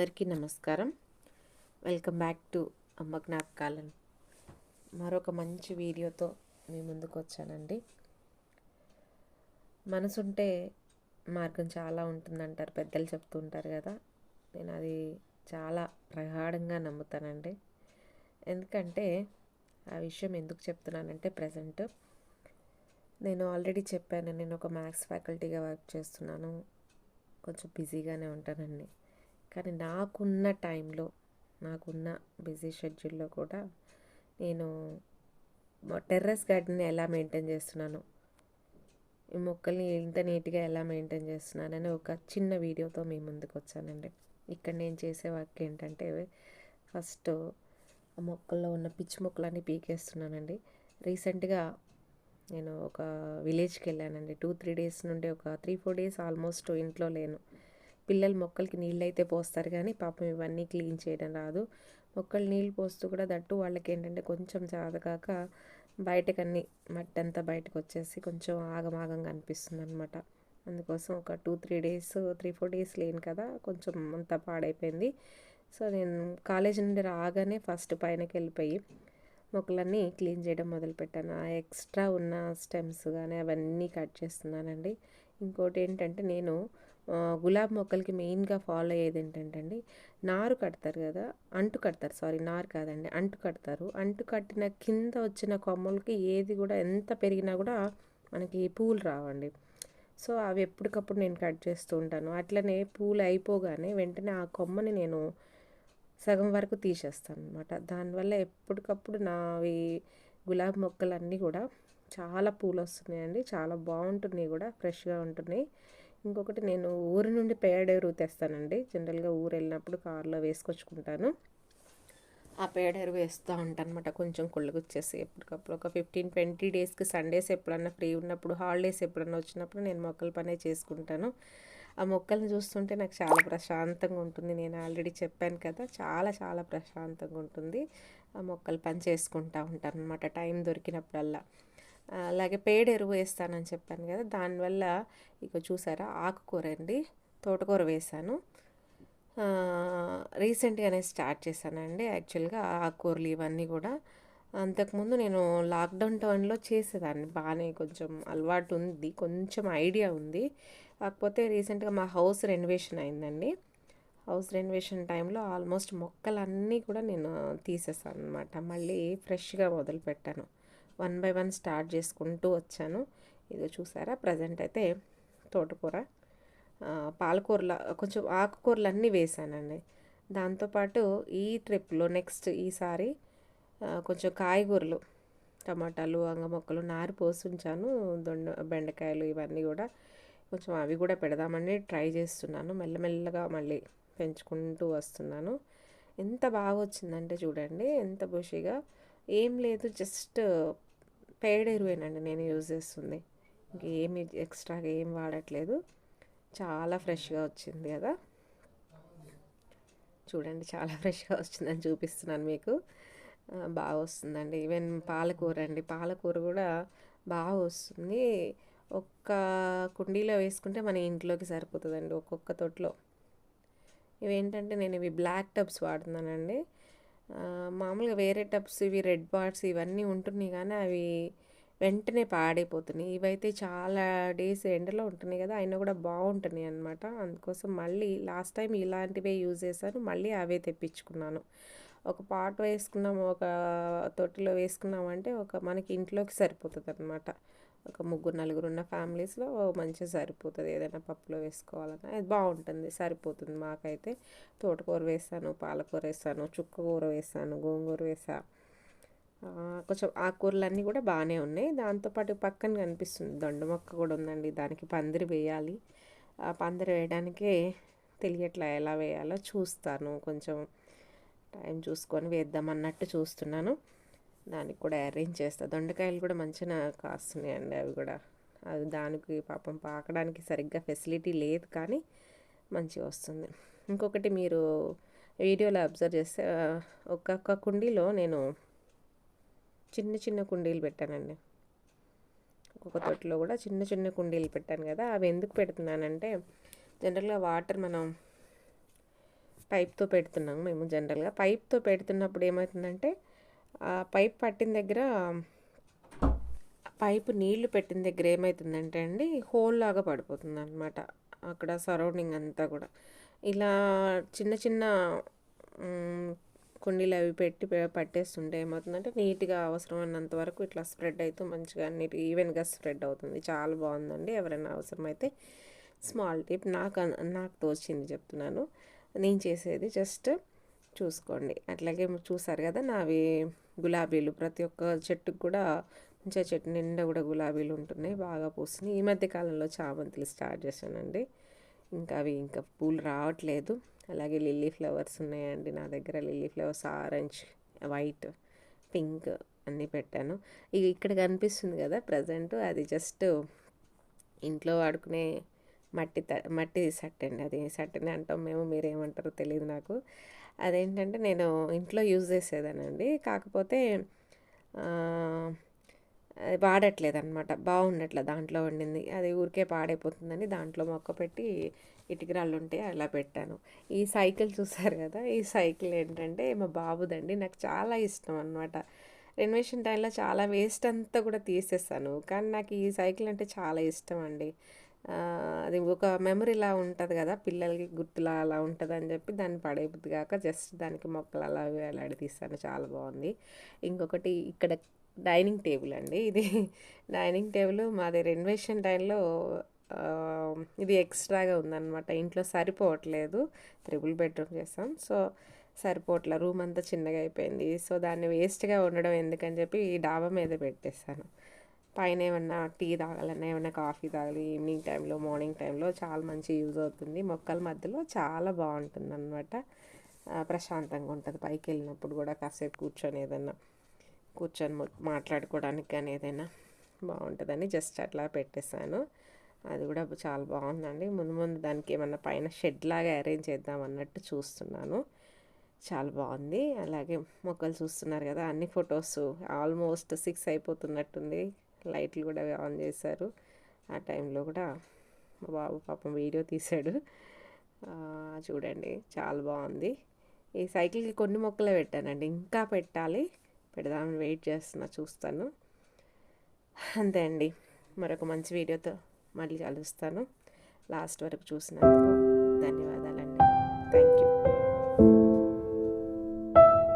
అందరికీ నమస్కారం. Welcome back to అమ్మ జ్ఞాపకాలను మరొక మంచి వీడియోతో మీ ముందుకు వచ్చానండి. మనసుంటే మార్గం చాలా ఉంటుందంటారు పెద్దలు చెప్తూ ఉంటారు కదా. నేను అది చాలా ప్రగాఢంగా నమ్ముతానండి. ఎందుకంటే ఆ విషయం ఎందుకు చెప్తున్నానంటే ప్రజెంట్ నేను ఆల్రెడీ చెప్పాను నేను ఒక మ్యాథ్స్ ఫ్యాకల్టీగా వర్క్ చేస్తున్నాను. కొంచెం బిజీగానే ఉంటానండి. కానీ నాకున్న టైంలో నాకున్న బిజీ షెడ్యూల్లో కూడా నేను టెర్రస్ గార్డెన్ని ఎలా మెయింటైన్ చేస్తున్నాను ఈ మొక్కల్ని ఇంత నీట్గా ఎలా మెయింటైన్ చేస్తున్నానని ఒక చిన్న వీడియోతో మీ ముందుకు వచ్చానండి. ఇక్కడ నేను చేసే వర్క్ ఏంటంటే ఫస్ట్ ఆ మొక్కల్లో ఉన్న పిచ్చి మొక్కలన్నీ పీకేస్తున్నానండి. రీసెంట్గా నేను ఒక విలేజ్కి వెళ్ళానండి. టూ త్రీ డేస్ నుండి ఒక త్రీ ఫోర్ డేస్ ఆల్మోస్ట్ ఇంట్లో లేను. పిల్లలు మొక్కలకి నీళ్ళు అయితే పోస్తారు కానీ పాపం ఇవన్నీ క్లీన్ చేయడం రాదు. మొక్కలు నీళ్ళు పోస్తూ కూడా దట్టు వాళ్ళకి ఏంటంటే కొంచెం చాదగాక బయటకన్నీ మట్టి అంతా బయటకు వచ్చేసి కొంచెం ఆగమాగంగా అనిపిస్తుంది అనమాట అందుకోసం ఒక two three days three four days లేను కదా కొంచెం అంతా పాడైపోయింది. సో నేను కాలేజ్ నుండి రాగానే ఫస్ట్ పైనకి వెళ్ళిపోయి మొక్కలన్నీ క్లీన్ చేయడం మొదలుపెట్టాను ఆ ఎక్స్ట్రా ఉన్న స్టెమ్స్ కానీ అవన్నీ కట్ చేస్తున్నానండి. ఇంకోటి ఏంటంటే నేను గులాబీ మొక్కలకి మెయిన్గా ఫాలో అయ్యేది ఏంటంటే అండి నారు కడతారు కదా అంటు కడతారు. సారీ నారు కాదండి అంటు కడతారు. అంటు కట్టిన కింద వచ్చిన కొమ్మలకి ఏది కూడా ఎంత పెరిగినా కూడా మనకి పూలు రావండి. సో అవి ఎప్పటికప్పుడు నేను కట్ చేస్తూ ఉంటాను. అట్లనే పూలు అయిపోగానే వెంటనే ఆ కొమ్మని నేను సగం వరకు తీసేస్తాను అనమాట దానివల్ల ఎప్పటికప్పుడు నావి గులాబీ మొక్కలన్నీ కూడా చాలా పూలు వస్తున్నాయండి చాలా బాగుంటున్నాయి కూడా ఫ్రెష్గా ఉంటున్నాయి. ఇంకొకటి నేను ఊరి నుండి పేడ ఎరువు తెస్తానండి. జనరల్గా ఊరు వెళ్ళినప్పుడు కారులో వేసుకొచ్చుకుంటాను. ఆ పేడ ఎరువు వేస్తూ ఉంటాను అనమాట కొంచెం కుళ్ళగుచ్చేసి ఎప్పటికప్పుడు. ఒక ఫిఫ్టీన్ ట్వంటీ డేస్కి సండేస్ ఎప్పుడన్నా ఫ్రీ ఉన్నప్పుడు హాలిడేస్ ఎప్పుడన్నా వచ్చినప్పుడు నేను మొక్కల పనే చేసుకుంటాను. ఆ మొక్కల్ని చూస్తుంటే నాకు చాలా ప్రశాంతంగా ఉంటుంది. నేను ఆల్రెడీ చెప్పాను కదా చాలా చాలా ప్రశాంతంగా ఉంటుంది. ఆ మొక్కలు పని చేసుకుంటూ ఉంటాను అనమాట టైం దొరికినప్పుడల్లా. అలాగే పేడ ఎరువు వేస్తానని చెప్పాను కదా దానివల్ల ఇక చూసారా ఆకుకూర అండి తోటకూర వేశాను. రీసెంట్గానే స్టార్ట్ చేశానండి యాక్చువల్గా ఆకుకూరలు ఇవన్నీ కూడా. అంతకుముందు నేను లాక్డౌన్ టైంలో చేసేదాన్ని బాగానే కొంచెం అలవాటు ఉంది కొంచెం ఐడియా ఉంది. కాకపోతే రీసెంట్గా మా హౌస్ రెనోవేషన్ అయిందండి. హౌస్ రెనోవేషన్ టైంలో ఆల్మోస్ట్ మొక్కలన్నీ కూడా నేను తీసేసాను అనమాట మళ్ళీ ఫ్రెష్గా మొదలు పెట్టాను వన్ బై వన్ స్టార్ట్ చేసుకుంటూ వచ్చాను. ఇదో చూసారా? ప్రజెంట్ అయితే తోటకూర పాలకూరల కొంచెం ఆకుకూరలు అన్నీ వేసానండి దాంతోపాటు ఈ ట్రిప్లో నెక్స్ట్ ఈసారి కొంచెం కాయగూరలు టమాటాలు వంగ మొక్కలు నారు పోసి ఉంచాను దొండ బెండకాయలు ఇవన్నీ కూడా కొంచెం అవి కూడా పెడదామని ట్రై చేస్తున్నాను. మెల్లమెల్లగా మళ్ళీ పెంచుకుంటూ వస్తున్నాను. ఎంత బాగా వచ్చిందంటే చూడండి ఎంత బుషిగా. ఏం లేదు జస్ట్ పేడ ఎరువేనండి నేను యూజ్ చేస్తుంది. ఇంకేమి ఎక్స్ట్రాగా ఏం వాడట్లేదు. చాలా ఫ్రెష్గా వచ్చింది కదా. చూడండి చాలా ఫ్రెష్గా వచ్చిందని చూపిస్తున్నాను మీకు. బాగా వస్తుందండి. ఈవెన్ పాలకూర అండి. పాలకూర కూడా బాగా వస్తుంది. ఒక్క కుండీలో వేసుకుంటే మన ఇంట్లోకి సరిపోతుందండి ఒక్కొక్క తొట్లో. ఇవేంటంటే నేను ఇవి బ్లాక్ టబ్స్ వాడుతున్నానండి. మామూలుగా వేరే టబ్స్ ఇవి రెడ్ బాట్స్ ఇవన్నీ ఉంటున్నాయి కానీ అవి వెంటనే పాడైపోతున్నాయి. ఇవైతే చాలా డేస్ ఎండలో ఉంటున్నాయి కదా అయినా కూడా బాగుంటున్నాయి అనమాట అందుకోసం మళ్ళీ లాస్ట్ టైం ఇలాంటివే యూజ్ చేశాను మళ్ళీ అవే తెప్పించుకున్నాను. ఒక పాట్ వేసుకున్నాము ఒక తొట్టిలో వేసుకున్నామంటే ఒక మనకి ఇంట్లోకి సరిపోతుంది అనమాట ఒక ముగ్గురు నలుగురు ఉన్న ఫ్యామిలీస్లో మంచిగా సరిపోతుంది. ఏదైనా పప్పులో వేసుకోవాలన్నా అది బాగుంటుంది సరిపోతుంది. మాకైతే తోటకూర వేసాను పాలకూర వేసాను చుక్క కూర వేసాను గోంగూర వేసా. కొంచెం ఆకుకూరలు అన్నీ కూడా బాగానే ఉన్నాయి. దాంతోపాటు పక్కన కనిపిస్తుంది దొండ మొక్క కూడా ఉందండి. దానికి పందిరి వేయాలి. ఆ పందిరి వేయడానికే తెలియట్లా ఎలా వేయాలో చూస్తాను. కొంచెం టైం చూసుకొని వేద్దామన్నట్టు చూస్తున్నాను. దానికి కూడా అరేంజ్ చేస్తా. దొండకాయలు కూడా మంచిగా కాస్తున్నాయండి అవి కూడా. అది దానికి పాపం పాకడానికి సరిగ్గా ఫెసిలిటీ లేదు కానీ మంచిగా వస్తుంది. ఇంకొకటి మీరు వీడియోలో అబ్జర్వ్ చేస్తే ఒక్కొక్క కుండీలో నేను చిన్న చిన్న కుండీలు పెట్టానండి. ఒక్కొక్క తొట్టులో కూడా చిన్న చిన్న కుండీలు పెట్టాను కదా అవి ఎందుకు పెడుతున్నానంటే జనరల్గా వాటర్ మనం పైప్తో పెడుతున్నాము మేము జనరల్గా. పైప్తో పెడుతున్నప్పుడు ఏమవుతుందంటే పైప్ పట్టిన దగ్గర పైపు నీళ్ళు పెట్టిన దగ్గర ఏమవుతుందంటే అండి హోల్ లాగా పడిపోతుంది అనమాట అక్కడ సరౌండింగ్ అంతా కూడా. ఇలా చిన్న చిన్న కుండీలు అవి పెట్టి పట్టేస్తుంటే ఏమవుతుందంటే నీట్గా అవసరమైనంత వరకు ఇట్లా స్ప్రెడ్ అవుతూ మంచిగా నీట్ ఈవెన్గా స్ప్రెడ్ అవుతుంది. చాలా బాగుందండి. ఎవరైనా అవసరమైతే స్మాల్ టిప్ నాకు నాకు తోచింది చెప్తున్నాను. నేను చేసేది జస్ట్ చూసుకోండి. అట్లాగే చూసారు కదా నావి గులాబీలు. ప్రతి ఒక్క చెట్టుకు కూడా మంచిగా చెట్టు నిండా కూడా గులాబీలు ఉంటున్నాయి బాగా పూస్తున్నాయి. ఈ మధ్య కాలంలో చామంతులు స్టార్ట్ చేశానండి. ఇంకా అవి ఇంకా పూలు రావట్లేదు. అలాగే లిల్లీ ఫ్లవర్స్ ఉన్నాయండి. నా దగ్గర lily flowers orange white pink అన్నీ పెట్టాను. ఇక ఇక్కడ కనిపిస్తుంది కదా ప్రజెంట్ అది జస్ట్ ఇంట్లో వాడుకునే మట్టి త మట్టి సట్ అండి అది సట్టని అంటాం మేము మీరు ఏమంటారో తెలియదు నాకు. అదేంటంటే నేను ఇంట్లో యూజ్ చేసేదానండి. కాకపోతే వాడట్లేదు అనమాట బాగుండట్లే దాంట్లో వండింది. అది ఊరికే పాడైపోతుందని దాంట్లో మొక్క పెట్టి ఇటుకరాళ్ళు ఉంటే అలా పెట్టాను. ఈ సైకిల్ చూసారు కదా ఈ సైకిల్ ఏంటంటే మా బాబుదండి. నాకు చాలా ఇష్టం అనమాట రెనోవేషన్ టైంలో చాలా వేస్ట్ అంతా కూడా తీసేస్తాను. కానీ నాకు ఈ సైకిల్ అంటే చాలా ఇష్టం అండి. అది ఒక మెమరీలా ఉంటుంది కదా పిల్లలకి గుర్తులా అలా ఉంటుంది అని చెప్పి దాన్ని పడేబుద్ది కాక జస్ట్ దానికి మొక్కలు అలా వేలాడి తీస్తాను చాలా బాగుంది. ఇంకొకటి ఇక్కడ డైనింగ్ టేబుల్ అండి. ఇది డైనింగ్ టేబుల్ మాది రెనోవేషన్ టైంలో ఇది ఎక్స్ట్రాగా ఉందన్నమాట. ఇంట్లో సరిపోవట్లేదు. త్రిబుల్ బెడ్రూమ్ చేస్తాం సో సరిపోవట్లే. రూమ్ అంతా చిన్నగా అయిపోయింది. సో దాన్ని వేస్ట్గా ఉండడం ఎందుకని చెప్పి ఈ డాబా మీద పెట్టేస్తాను పైన ఏమన్నా టీ తాగాలన్నా ఏమన్నా కాఫీ తాగాలి ఈవినింగ్ టైంలో మార్నింగ్ టైంలో చాలా మంచి యూజ్ అవుతుంది. మొక్కల మధ్యలో చాలా బాగుంటుంది అనమాట ప్రశాంతంగా ఉంటుంది. పైకి వెళ్ళినప్పుడు కూడా కాసేపు కూర్చొని ఏదైనా కూర్చొని మాట్లాడుకోవడానికి కానీ ఏదైనా బాగుంటుందని జస్ట్ అట్లా పెట్టేశాను. అది కూడా చాలా బాగుందండి. ముందు ముందు దానికి ఏమన్నా పైన షెడ్ లాగా అరేంజ్ చేద్దాం అన్నట్టు చూస్తున్నాను. చాలా బాగుంది. అలాగే మొక్కలు చూస్తున్నారు కదా అన్ని ఫొటోస్ ఆల్మోస్ట్ సిక్స్ అయిపోతున్నట్టుంది. లైట్లు కూడా ఆన్ చేశారు. ఆ టైంలో కూడా మా బాబు పాపం వీడియో తీశాడు. చూడండి చాలా బాగుంది. ఈ సైకిల్కి కొన్ని మొక్కలే పెట్టానండి. ఇంకా పెట్టాలి. పెడదామని వెయిట్ చేస్తున్నా చూస్తాను. అంతే అండి. మరొక మంచి వీడియోతో మళ్ళీ కలుస్తాను. లాస్ట్ వరకు చూసినందుకు ధన్యవాదాలండి. Thank you.